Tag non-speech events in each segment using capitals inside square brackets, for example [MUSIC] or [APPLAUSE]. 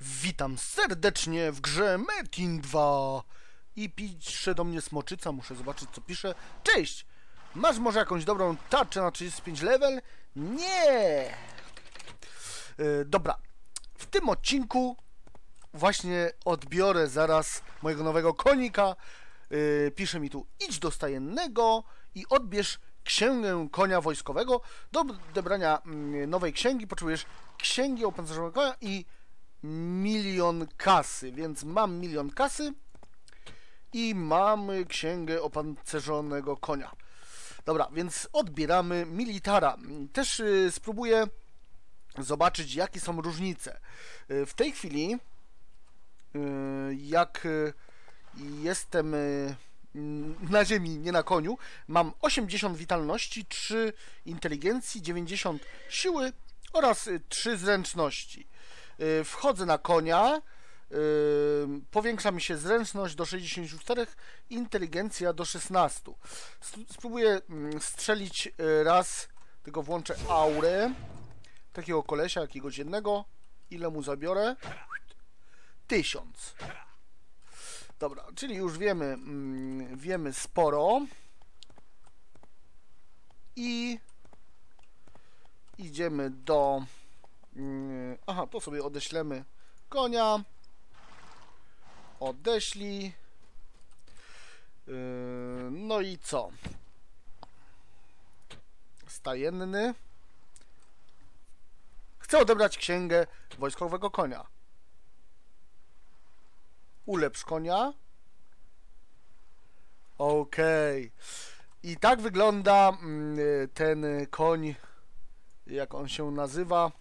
Witam serdecznie w grze Metin 2 i pisze do mnie smoczyca, muszę zobaczyć co pisze. Cześć! Masz może jakąś dobrą tarczę na 35 level? Nie! Yy, dobra, w tym odcinku właśnie odbiorę zaraz mojego nowego konika. Yy, pisze mi tu, idź do stajennego i odbierz księgę konia wojskowego. Do odebrania mm, nowej księgi potrzebujesz księgi opancerzonego konia i milion kasy, więc mam milion kasy i mamy księgę opancerzonego konia. Dobra, więc odbieramy militara. Też y, spróbuję zobaczyć, jakie są różnice. Y, w tej chwili, y, jak y, jestem y, na ziemi, nie na koniu, mam 80 witalności, 3 inteligencji, 90 siły oraz y, 3 zręczności. Y, Wchodzę na konia, y, powiększa mi się zręczność do 64, inteligencja do 16. S- Spróbuję mm, strzelić y, raz, tylko włączę aurę takiego kolesia jakiegoś jednego. Ile mu zabiorę? Tysiąc. Dobra, czyli już wiemy, mm, wiemy sporo. I idziemy do. Mm, Aha, to sobie odeślemy konia. Odeślij. Yy, No i co? Stajenny. Chcę odebrać księgę wojskowego konia. Ulepsz konia. Okej. I tak wygląda mm, ten koń, jak on się nazywa.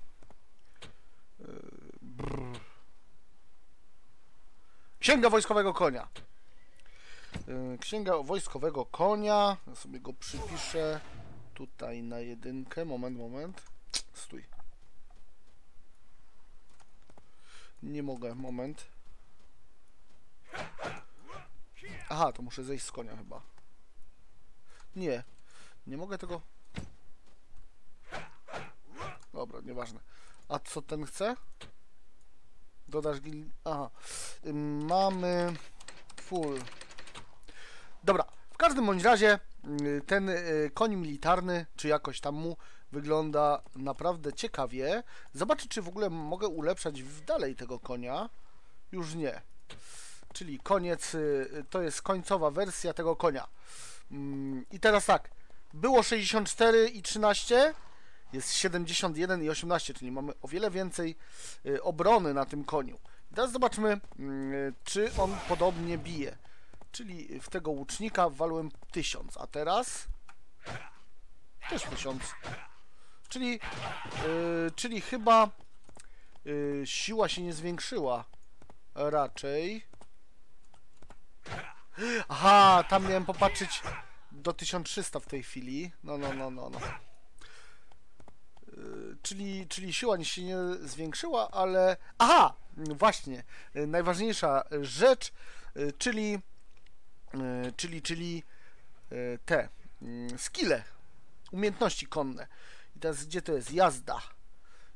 Y, brr. Księga wojskowego konia. Y, Księga wojskowego konia. Ja sobie go przypiszę tutaj na jedynkę. Moment, moment. Stój. Nie mogę, moment. Aha, to muszę zejść z konia chyba. Nie, nie mogę tego. Dobra, nieważne. A co ten chce? Dodasz gil... Aha. Mamy... Full. Dobra, w każdym bądź razie y, ten y, koń militarny, czy jakoś tam mu wygląda naprawdę ciekawie. Zobaczę, czy w ogóle mogę ulepszać dalej tego konia. Już nie. Czyli koniec, y, to jest końcowa wersja tego konia. I teraz tak, było 64 i 13, jest 71 i 18, czyli mamy o wiele więcej y, obrony na tym koniu. Teraz zobaczmy, mm, czy on podobnie bije. Czyli w tego łucznika walłem 1000, a teraz też 1000. Czyli, y, czyli chyba y, siła się nie zwiększyła. Raczej. Aha, tam miałem popatrzeć do 1300 w tej chwili. No, no, no, no, no. Yy, Czyli, czyli siła się nie zwiększyła, ale. Aha! Właśnie, yy, najważniejsza rzecz, yy, czyli. Czyli, czyli te yy, skille, umiejętności konne. I teraz gdzie to jest? Jazda.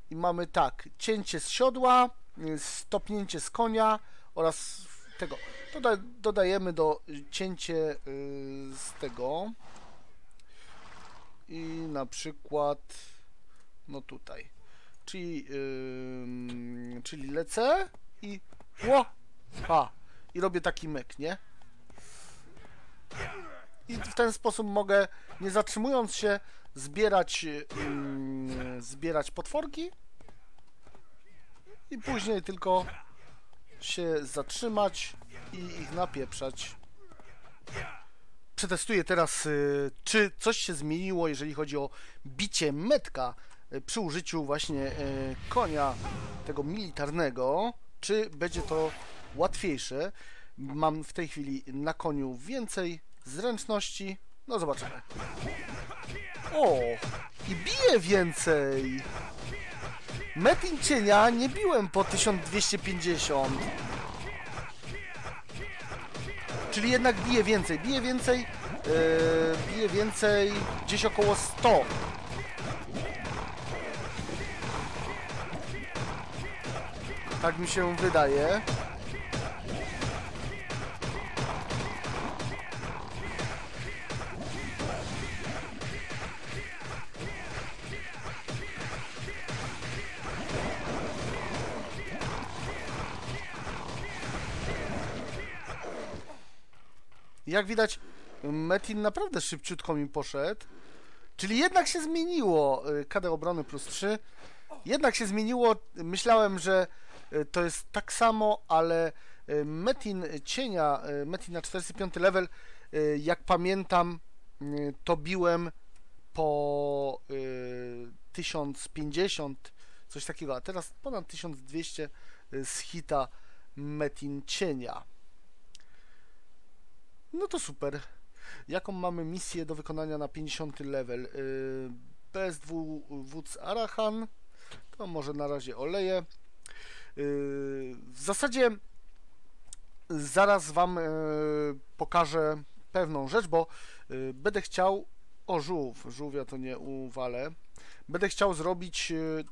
I mamy tak, cięcie z siodła, stopnięcie z konia oraz tego. Doda dodajemy do y, cięcie y, z tego. I na przykład no tutaj. Czyli ym, czyli lecę i ło, a i robię taki myk, nie? I w ten sposób mogę, nie zatrzymując się, zbierać ym, zbierać potworki i później tylko się zatrzymać i ich napieprzać. Przetestuję teraz, y, czy coś się zmieniło, jeżeli chodzi o bicie metka przy użyciu właśnie y, konia tego militarnego. Czy będzie to łatwiejsze? Mam w tej chwili na koniu więcej zręczności. No zobaczymy. O! I bije więcej! Metin cienia nie biłem po 1250. Czyli jednak bije więcej. Bije więcej. Yy, bije więcej gdzieś około 100. Tak mi się wydaje. Jak widać, Metin naprawdę szybciutko mi poszedł. Czyli jednak się zmieniło. y, KD obrony plus 3. Jednak się zmieniło. Myślałem, że to jest tak samo, ale y, Metin cienia, y, Metin na 45 level, jak pamiętam, to biłem po y, 1050, coś takiego, a teraz ponad 1200 z hita Metin cienia. No to super. Jaką mamy misję do wykonania na 50 level? PSW wódz Arahan. To może na razie oleję. W zasadzie zaraz Wam yy, pokażę pewną rzecz, bo yy, będę chciał. O, żółw. Żółwia to nie uwalę. Będę chciał zrobić yy,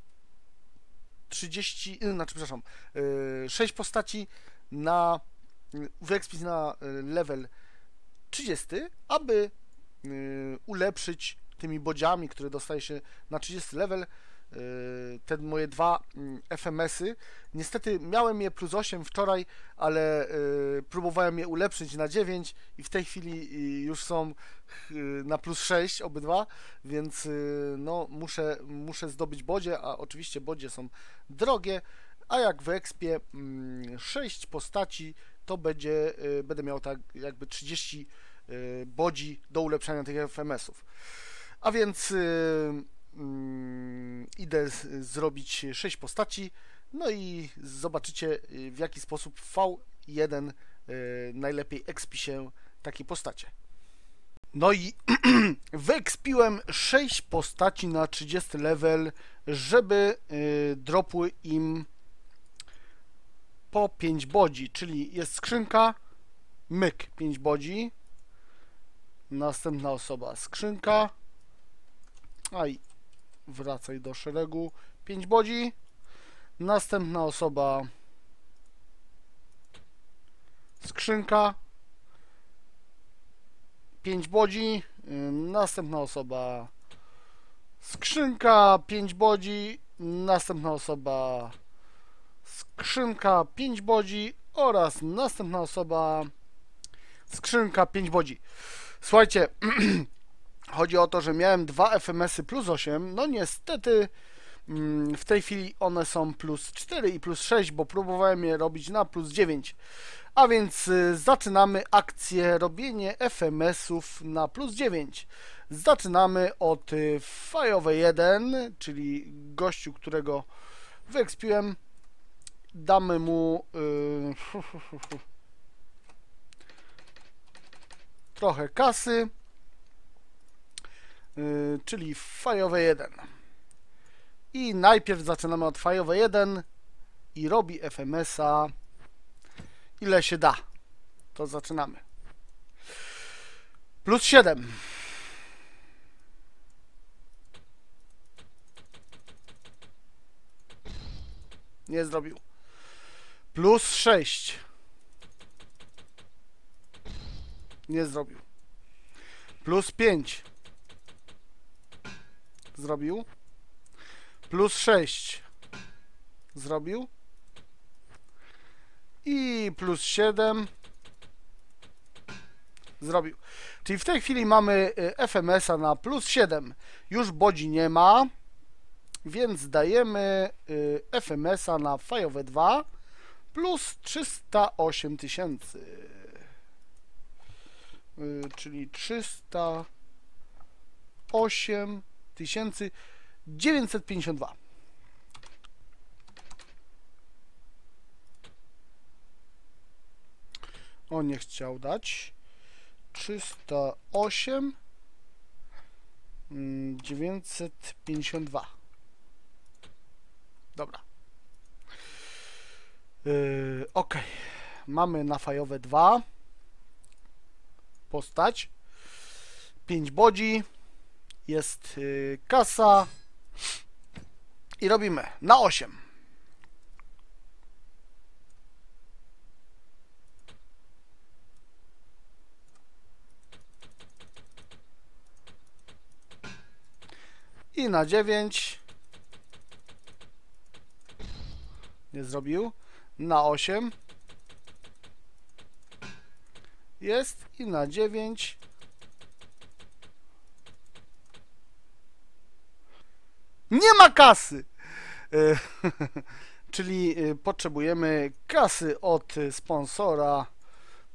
30. Yy, znaczy, przepraszam. Yy, 6 postaci na. Wyekspić na level 30, aby ulepszyć tymi bodziami, które dostaje się na 30 level, te moje dwa y, FMS-y. Niestety miałem je plus 8 wczoraj, ale y, próbowałem je ulepszyć na 9 i w tej chwili y, już są y, na plus 6 obydwa, więc y, no, muszę, muszę zdobyć bodzie, a oczywiście bodzie są drogie, a jak w Expie mm, 6 postaci, to będzie, y, będę miał tak jakby 30 y, bodzi do ulepszania tych FMS-ów. A więc y, mm, idę zrobić 6 postaci, no i zobaczycie w jaki sposób V1 y, najlepiej expi się takiej postacie. No i [CLEARS THROAT] wyekspiłem 6 postaci na 30 level, żeby y, dropły im po 5 bodzi, czyli jest skrzynka, myk 5 bodzi, następna osoba skrzynka, a i wracaj do szeregu, 5 bodzi, następna osoba. Skrzynka, 5 bodzi, następna osoba. Skrzynka, 5 bodzi, następna osoba. Skrzynka 5 bodzi. Oraz następna osoba. Skrzynka 5 bodzi. Słuchajcie, [CLEARS THROAT] chodzi o to, że miałem dwa FMS-y plus 8, no niestety mm, w tej chwili one są plus 4 i plus 6, bo próbowałem je robić na plus 9. A więc y, zaczynamy akcję robienie FMS-ów na plus 9. Zaczynamy od y, fajowe 1, czyli gościu, którego wyekspiłem. Damy mu y, [LAUGHS] trochę kasy, y, czyli fajowe 1. I najpierw zaczynamy od fajowe 1 i robi FMS-a ile się da. To zaczynamy. Plus 7. Nie zrobił. Plus 6. Nie zrobił. Plus 5. Zrobił. Plus 6. Zrobił. I plus 7. Zrobił. Czyli w tej chwili mamy y, FMS-a na plus 7. Już bodzi nie ma. Więc dajemy y, FMS-a na fajowe 2 plus 308 tysięcy. Y, czyli 308 tysięcy 952. On nie chciał dać. 308 mm, 952. Dobra. Yy, ok. Mamy na fajowe 2. Postać. 5 bodzi jest y, kasa i robimy na 8. I na 9. Nie zrobił. Na 8. Jest i na 9. nie ma kasy E, [LAUGHS] czyli e, potrzebujemy kasy od sponsora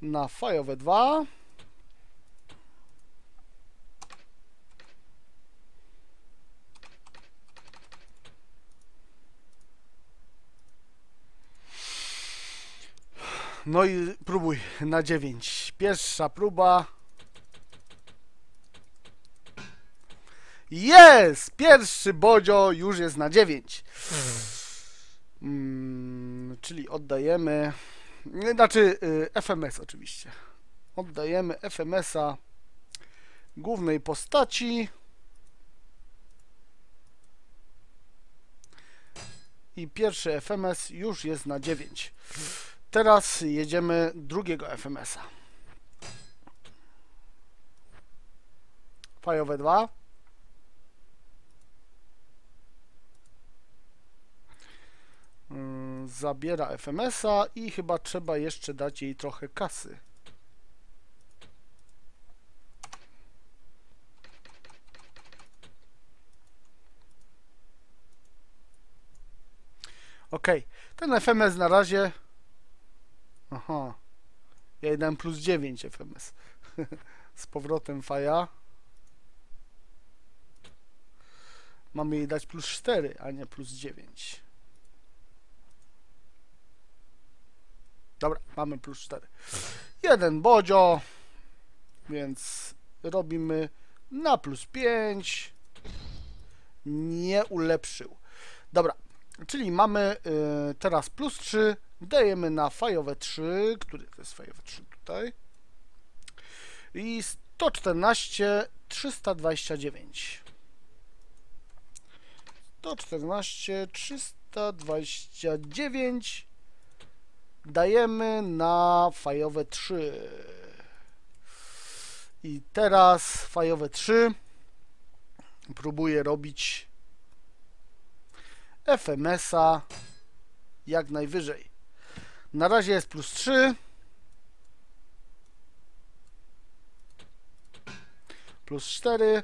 na fajowe 2 No i próbuj na 9. Pierwsza próba. Jest! Pierwszy bodzio już jest na 9. Mm, czyli oddajemy. Znaczy y, FMS oczywiście. Oddajemy FMS-a głównej postaci. I pierwszy FMS już jest na 9. Teraz jedziemy drugiego FMS-a. Fajowe 2. Zabiera FMS-a i chyba trzeba jeszcze dać jej trochę kasy. Ok, ten FMS na razie Aha. Ja dałem plus 9 FMS. [LAUGHS] Z powrotem faja. Mamy jej dać plus 4, a nie plus 9. Dobra, mamy plus 4. Jeden bodzio, więc robimy na plus 5. Nie ulepszył. Dobra, czyli mamy y, teraz plus 3 dajemy na fajowe 3, który to jest fajowe 3 tutaj i 114 329 114 329 dajemy na fajowe 3 i teraz fajowe 3 próbuję robić FMS-a jak najwyżej na razie jest plus 3. Plus 4.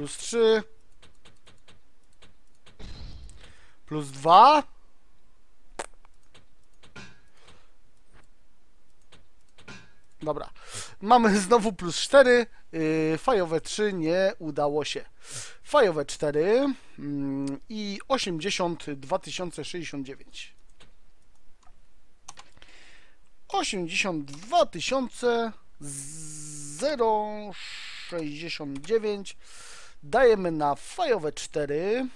Plus 3. Plus 2. Dobra. Mamy znowu plus 4. Yy, fajowe 3 nie udało się. Fajowe 4 yy, i 82 069. 82 069 dajemy na fajowe 4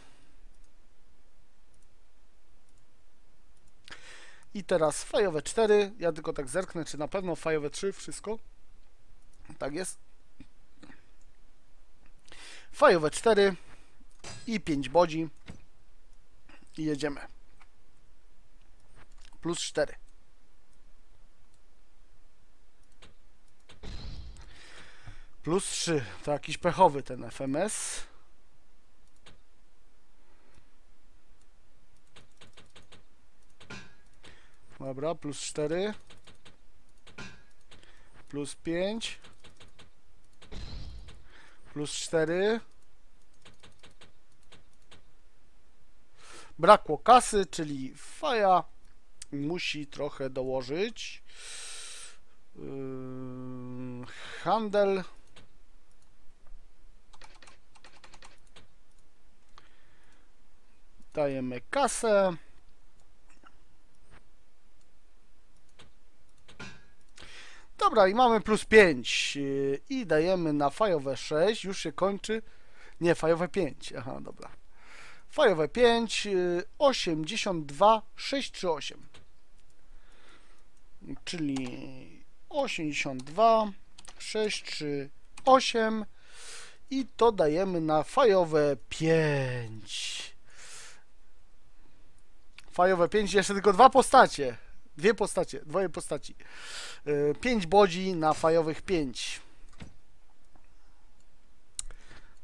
i teraz fajowe 4 ja tylko tak zerknę czy na pewno fajowe 3 wszystko? Tak jest. Fajowe 4 i 5 bodzi. I jedziemy. Plus 4. Plus 3. To jakiś pechowy ten FMS. Dobra, plus 4. Plus 5 plus 4. Brakło kasy, czyli Faja musi trochę dołożyć. Yy, handel. Dajemy kasę. Dobra, i mamy plus 5 yy, i dajemy na fajowe 6, już się kończy. Nie, fajowe 5. Aha, dobra. Fajowe 5, 82, 638. Czyli 82, 638 i to dajemy na fajowe 5. Fajowe 5, jeszcze tylko dwa postacie. Dwie postacie, dwoje postaci. Yy, pięć bodzi na fajowych pięć.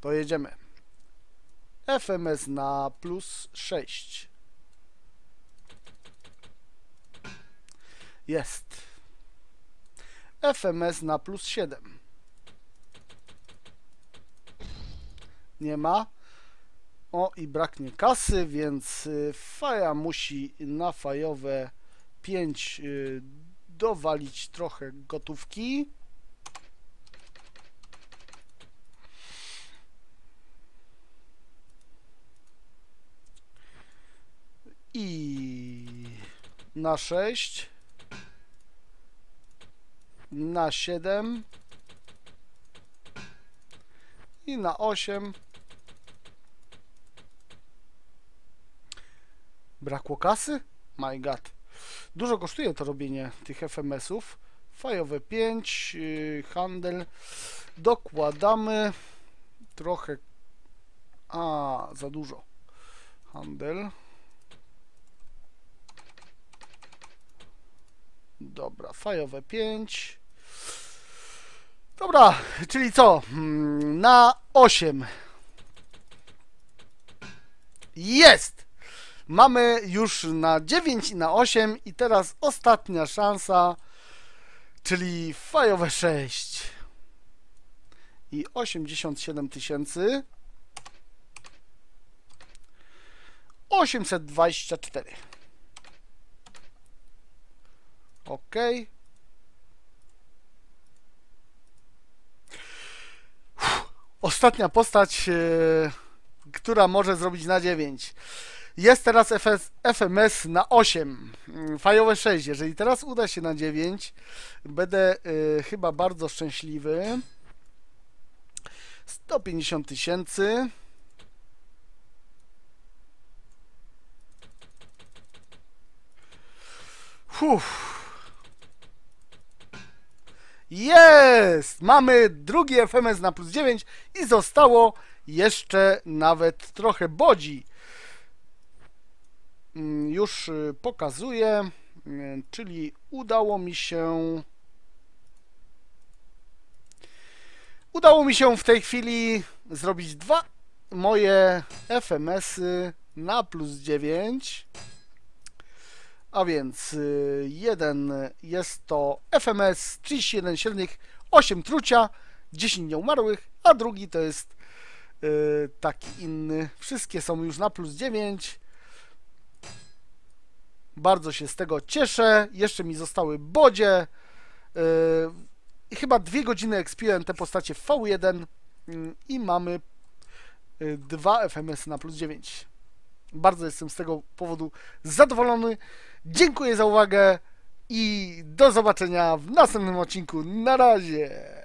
To jedziemy. FMS na plus 6. Jest. FMS na plus 7. Nie ma. O, i braknie kasy, więc y, faja musi na fajowe 5 y, dowalić trochę gotówki. I na 6 na 7 i na 8 Brakło kasy? My god. Dużo kosztuje to robienie tych FMS-ów. Fajowe 5, yy, handel. Dokładamy trochę. A, za dużo. Handel. Dobra, fajowe 5. Dobra, czyli co? Hmm, Na 8. Jest! Mamy już na 9 i na 8 i teraz ostatnia szansa, czyli fajowe 6 i 87 tysięcy. 824 ok ostatnia postać, yy, która może zrobić na 9 jest teraz FS, FMS na 8, mm, fajowe 6. Jeżeli teraz uda się na 9, będę y, chyba bardzo szczęśliwy. 150 tysięcy. Jest! Mamy drugi FMS na plus 9 i zostało jeszcze nawet trochę bodzi. Mm, już y, pokazuję, y, czyli udało mi się udało mi się w tej chwili zrobić dwa moje FMS-y na plus 9 a więc y, jeden jest to FMS 31 średnich, 8 trucia, 10 nieumarłych, a drugi to jest taki inny. Wszystkie są już na plus 9 bardzo się z tego cieszę. Jeszcze mi zostały bodzie. Yy, chyba dwie godziny ekspiłem te postacie w V1 yy, i mamy yy, dwa FMS na plus 9. Bardzo jestem z tego powodu zadowolony. Dziękuję za uwagę i do zobaczenia w następnym odcinku. Na razie!